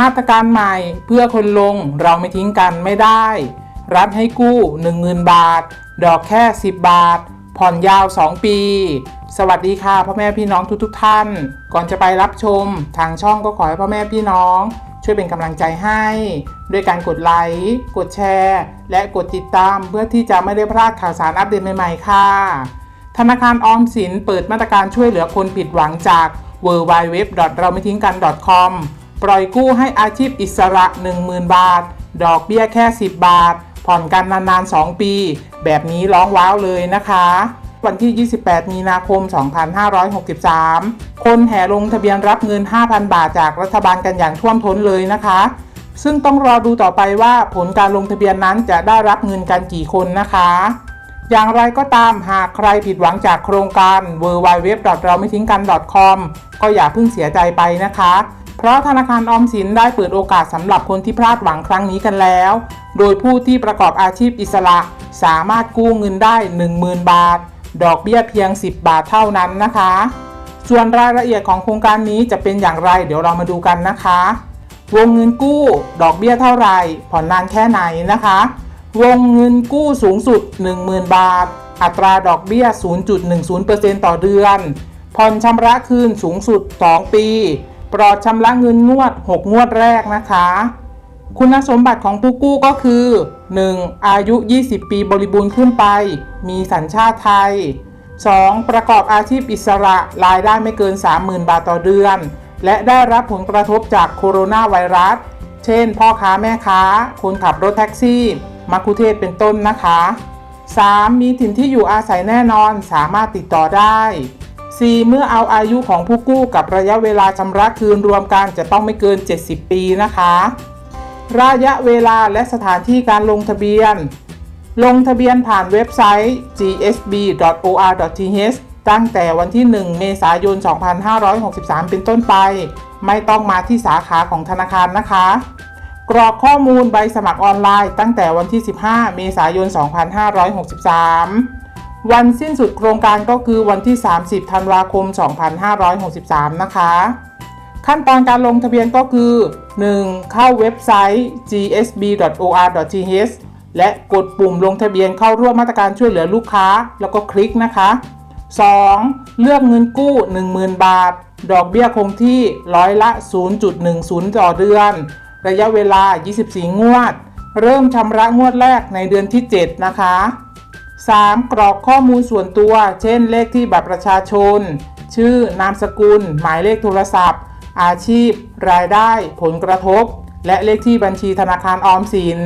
มาตรการใหม่เพื่อคนลงเราไม่ทิ้งกันไม่ได้ รัฐให้กู้ 10,000 บาท ดอกแค่ 10 บาท ผ่อนยาว 2 ปี สวัสดีค่ะพ่อแม่พี่น้องทุกๆทท่าน ก่อนจะไปรับชม ทางช่องก็ขอให้พ่อแม่พี่น้อง ช่วยเป็นกำลังใจให้ ด้วยการกดไลค์กดแชร์ และกดติดตามเพื่อที่จะไม่ได้พลาดข่าวสารอัปเดตใหม่ๆ ค่ะ ธนาคารออมสินเปิดมาตรการช่วยเหลือคนผิดหวังจาก w w w เราไม่ทิ้งกัน .com ปล่อยกู้ให้อาชีพอิสระ 10,000 บาท ดอกเบี้ยแค่ 10 บาท ผ่อนกันนานๆ 2 ปี แบบนี้ร้องว้าวเลยนะคะ วันที่ 28 มีนาคม 2563 คนแห่ลงทะเบียนรับเงิน 5,000 บาทจากรัฐบาลกันอย่างท่วมท้นเลยนะคะ ซึ่งต้องรอดูต่อไปว่าผลการลงทะเบียนนั้นจะได้รับเงินกันกี่คนนะคะอย่างไรก็ตามหากใครผิดหวังจากโครงการ w w w เราไม่ทิ้งกัน .com ก็อย่าเพิ่งเสียใจไปนะคะ เพราะธนาคารออมสินได้เปิดโอกาสสำหรับคนที่พลาดหวังครั้งนี้กันแล้ว โดยผู้ที่ประกอบอาชีพอิสระ สามารถกู้เงินได้ 10,000 บาท ดอกเบี้ยเพียง 10 บาทเท่านั้นนะคะ ส่วนรายละเอียดของโครงการนี้จะเป็นอย่างไร เดี๋ยวเรามาดูกันนะคะ วงเงินกู้ ดอกเบี้ยเท่าไหร่ผ่อนนานแค่ไหนนะคะ วงเงินกู้สูงสุด 10,000 บาท อัตราดอกเบี้ย 0.10%ต่อเดือน ผ่อนชำระคืนสูงสุด 2 ปี ปลอชำระเงินงวด 6 งวดแรกนะคะ คุณสมบัติของผู้กู้ก็คือ 1. อายุ 20 ปีบริบูรณ์ขึ้นไป มีสัญชาติไทย 2. ประกอบอาชีพอิสระรายได้ไม่เกิน 30,000 บาทต่อเดือน และได้รับผลกระทบจากโคโรนาไวรัส เช่น พ่อค้าแม่ค้า คนขับรถแท็กซี่มัคคุเทศเป็นต้นนะคะ 3. มีถิ่นที่อยู่อาศัยแน่นอนสามารถติดต่อได้ 4. เมื่อเอาอายุของผู้กู้กับระยะเวลาชำระคืนรวมกันจะต้องไม่เกิน 70 ปีนะคะ ระยะเวลาและสถานที่การลงทะเบียน ลงทะเบียนผ่านเว็บไซต์ gsb.or.th ตั้งแต่วันที่ 1 เมษายน 2563 เป็นต้นไป ไม่ต้องมาที่สาขาของธนาคารนะคะ กรอกข้อมูลใบสมัครออนไลน์ ตั้งแต่วันที่ 15 เมษายน 2563 วันสิ้นสุดโครงการก็คือวันที่ 30 ธันวาคม 2563 นะคะ ขั้นตอนการลงทะเบียนก็คือ 1. เข้าเว็บไซต์ gsb.or.th และกดปุ่มลงทะเบียนเข้าร่วมมาตรการช่วยเหลือลูกค้า แล้วก็คลิกนะคะ 2. เลือกเงินกู้ 10,000 บาท ดอกเบี้ยคงที่ร้อยละ 0.10 ต่อเดือน ระยะเวลา 24 งวด เริ่มชำระงวดแรกในเดือนที่ 7 นะคะ 3. กรอกข้อมูลส่วนตัว เช่น เลขที่บัตรประชาชน ชื่อนามสกุล หมายเลขโทรศัพท์ อาชีพ รายได้ ผลกระทบ และเลขที่บัญชีธนาคารออมสิน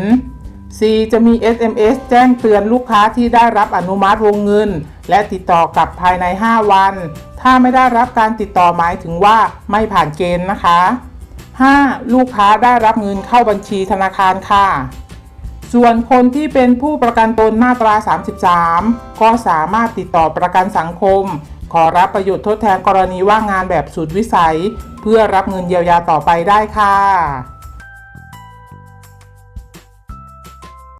4. จะมี SMS แจ้งเตือนลูกค้าที่ได้รับอนุมัติวงเงิน และติดต่อกลับภายใน 5 วัน ถ้าไม่ได้รับการติดต่อหมายถึงว่าไม่ผ่านเกณฑ์นะคะ 5. ลูกค้าได้รับเงินเข้าบัญชีธนาคารค่ะ ส่วนคนที่เป็นผู้ประกันตนมาตรา 33 ก็สามารถติดต่อประกันสังคม ขอรับประโยชน์ทดแทนกรณีว่างงานแบบสุดวิสัย เพื่อรับเงินเยียวยาต่อไปได้ค่ะ